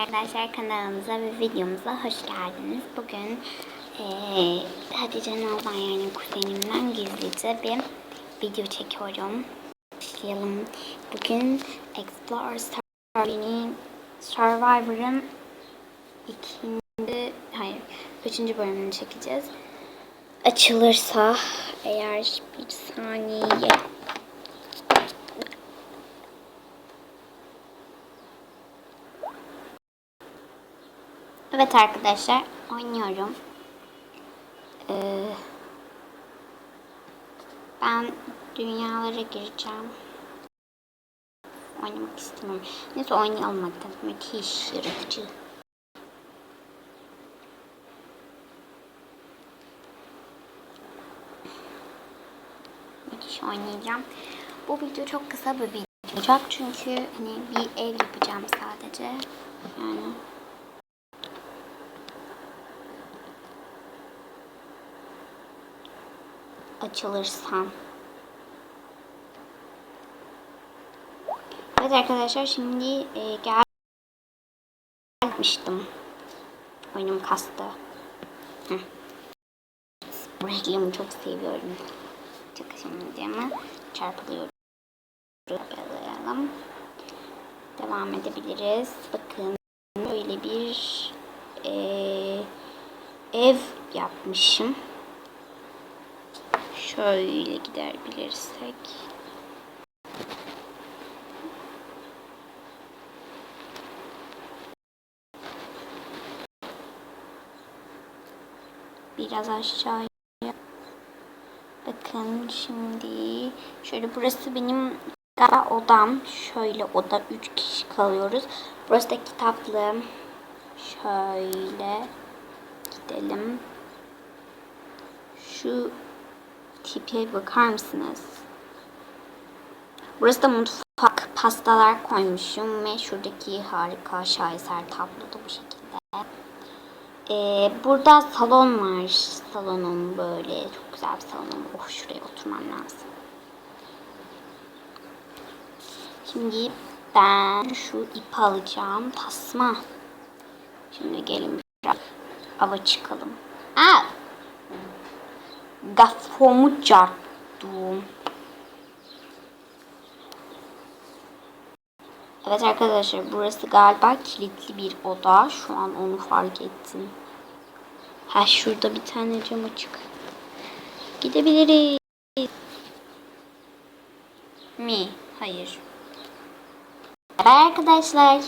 Arkadaşlar kanalımıza ve videomuza hoş geldiniz. Bugün eee Hatice Nazan yani kuzenimden gizlice bir video çekiyorum. Başlayalım. Bugün Explore Survivor'ın Survivor'ın ikinci, hayır, üçüncü bölümünü çekeceğiz. Açılırsa eğer bir saniye Evet arkadaşlar oynuyorum. Ee, ben dünyalara gireceğim. Oynamak istemiyorum. Neyse oynayalım hadi. Müthiş yaratıcı. Müthiş oynayacağım. Bu video çok kısa bir video olacak çünkü hani bir ev yapacağım sadece. Yani açılırsam. Evet arkadaşlar şimdi e, gelmiştim. Oyunum kastı. Bu reklamı çok seviyorum. Çok şimdi ama çarpılıyorum. Çarpılayalım. Devam edebiliriz. Bakın böyle bir e, ev yapmışım. Şöyle gidebilirsek. Biraz aşağıya. Bakın şimdi şöyle burası benim odam. Şöyle oda 3 kişi kalıyoruz. Burası da kitaplığım. Şöyle gidelim. Şu tipe bakar mısınız? Burası da mutfak. Pastalar koymuşum ve şuradaki harika şaheser tablo da bu şekilde. Ee, burada salon var. Salonum böyle. Çok güzel bir salonum. Oh şuraya oturmam lazım. Şimdi ben şu ipi alacağım. Tasma. Şimdi gelin biraz ava çıkalım. Aa! Gafomu çarptım. Evet arkadaşlar burası galiba kilitli bir oda. Şu an onu fark ettim. Ha şurada bir tane cam açık. Gidebiliriz. Mi? Hayır. Evet arkadaşlar